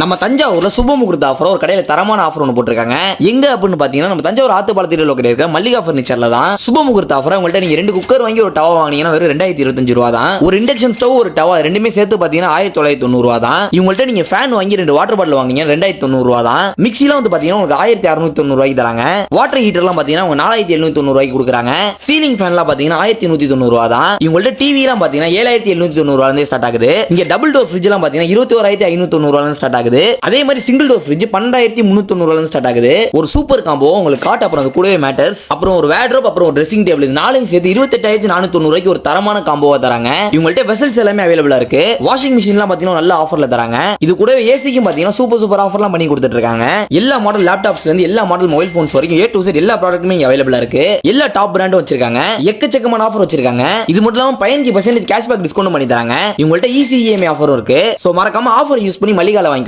நம்ம தஞ்சாவூர்ல சுப முகூர்த்த ஆஃபர் ஒரு கடையில தரமான ஆஃபர் ஒன்று போட்டிருக்காங்க. எங்க அப்படின்னு பாத்தீங்கன்னா நம்ம தஞ்சாவூர் ஆத்து பாலத்தில் கிடையாது இருக்க மல்லிகா ஃபர்னிச்சர்ல தான் சுப முகூர்த்த ஆஃபர் உங்கள்ட்ட நீங்க ரெண்டு குக்கர் வாங்கி ஒரு டவா வாங்கினீங்கன்னா வெறும் ரெண்டாயிரத்தி இருபத்தஞ்சு ரூபா தான். ஒரு இண்டக்ஷன் ஸ்டவ் ஒரு டவா ரெண்டுமே சேர்த்து பாத்தீங்கன்னா ஆயிரத்தி தொள்ளாயிரத்தி தொண்ணூறு ரூபா தான். இவங்கள்ட்ட நீங்க ஃபேன் வாங்கி ரெண்டு வாட்டர் பாட்டில் வாங்கினீங்க ரெண்டாயிரத்தி தொண்ணூறு ரூபா தான். மிக்சிலாம் வந்து பாத்தீங்கன்னா உங்களுக்கு ஆயிரத்தி அறுநூத்தி தொண்ணூறு ரூபாய்க்கு தராங்க. வாட்டர் ஹீட்டர்லாம் பாத்தீங்கன்னா உங்க நாலாயிரத்தி எழுநூத்தி தொண்ணூறு ரூபாய்க்கு கொடுக்குறாங்க. சீலிங் ஃபேன்லாம் பாத்தீங்கன்னா ஆயிரத்தி நூத்தி தொண்ணூறு ரூபா தான். இவங்கள்ட்ட டிவி எல்லாம் பாத்தீங்கன்னா ஏழாயிரத்தி எழுநூத்தி தொண்ணூறு ரூபாய் ஸ்டார்ட் ஆகுது. இங்க டபுள் டோர் ஃப்ரிட்ஜ் எல்லாம் பாத்தீங்கன்னா இருபத்தி ஓராயிரத்தி ஐநூத்தி தொண்ணூறு ரூபாய் ஸ்டார்ட் ஆகுது. அதே மாதிரி சிங்கிள் டோர் ஃப்ரிட்ஜ் பன்னெண்டாயிரத்தி முன்னூத்தி ஸ்டார்ட் ஆகுது. ஒரு சூப்பர் காம்போ உங்களுக்கு காட் அப்புறம் அது கூடவே மேட்டர்ஸ் அப்புறம் ஒரு வேட்ரோப் அப்புறம் ஒரு ட்ரெஸ்ஸிங் டேபிள் இது நாளையும் சேர்த்து இருபத்தெட்டாயிரத்தி நானூத்தி தொண்ணூறு ஒரு தரமான காம்போவா தராங்க. இவங்கள்ட்ட வெசல்ஸ் எல்லாமே அவைலபிளா இருக்கு. வாஷிங் மிஷின்லாம் பாத்தீங்கன்னா நல்ல ஆஃபர்ல தராங்க. இது கூடவே ஏசிக்கும் பாத்தீங்கன்னா சூப்பர் சூப்பர் ஆஃபர்லாம் பண்ணி கொடுத்துட்டு இருக்காங்க. எல்லா மாடல் லேப்டாப்ஸ்ல இருந்து எல்லா மாடல் மொபைல் போன்ஸ் வரைக்கும் ஏ டு செட் எல்லா ப்ராடக்ட்டுமே இங்க அவைலபிளா இருக்கு. எல்லா டாப் பிராண்டும் வச்சிருக்காங்க. எக்கச்சக்கமான ஆஃபர் வச்சிருக்காங்க. இது மட்டும் இல்லாம பதினஞ்சு பர்சன்டேஜ் கேஷ்பேக் டிஸ்கவுண்ட் பண்ணி தராங்க. இவங்கள்ட்ட இசிஇஎம்ஐ ஆஃபரும் இருக்கு. சோ மறக்காம ஆஃபர் யூஸ் பண்ணி மளிகால வாங்கி